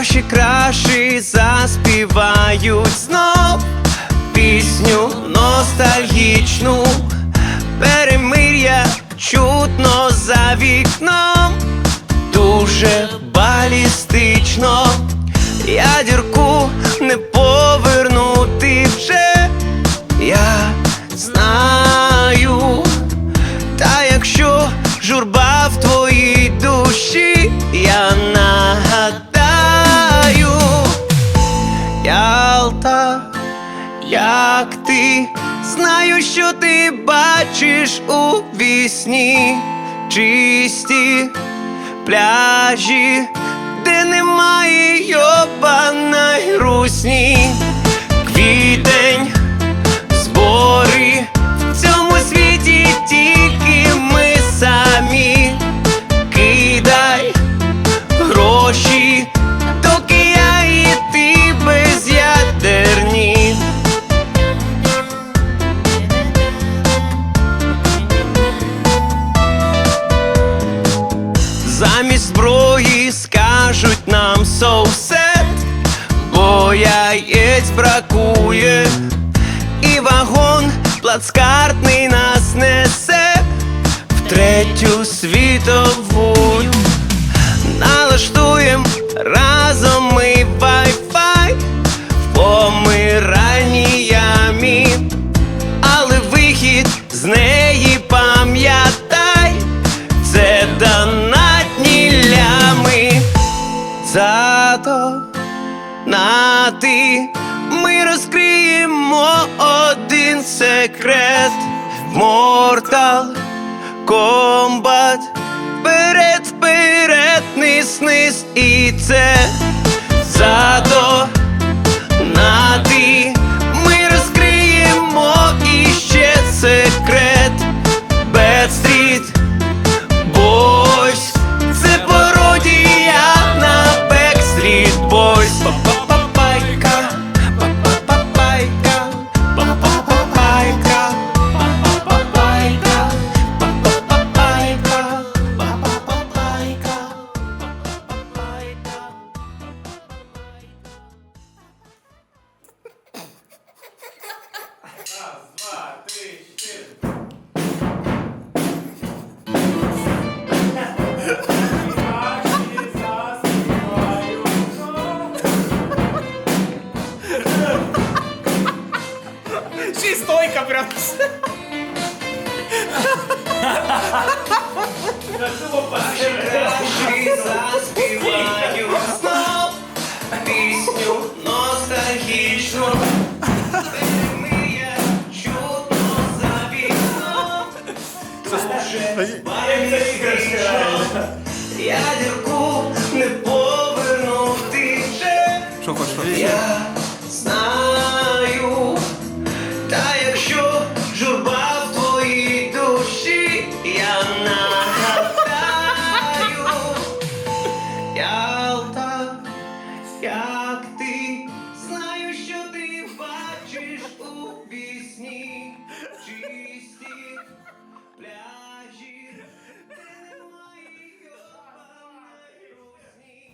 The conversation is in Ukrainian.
Ваші краші заспівають знов пісню ностальгічну, перемир'я чутно за вікном, дуже балістично, ядірку не повернути вже, я знаю. Та якщо журба знаю, що ти бачиш у вісні чисті пляжі, Замість зброї скажуть нам соусет, бо яєць бракує, і вагон плацкартний нас несе в третю світову. Налаштуєм разом ми вай-фай в помиральній ямі, але вихід з неї пам'ятай, Зато на ти. Ми розкриємо один секрет. Mortal Kombat Вперед, вперед, низ, низ. І це зато Кращі заспіваю знов пісню ностальгічну. Перемир'я чутно за вікном. Балістично. Ядерку не повернути вже. Що хочеш? Я Yeah.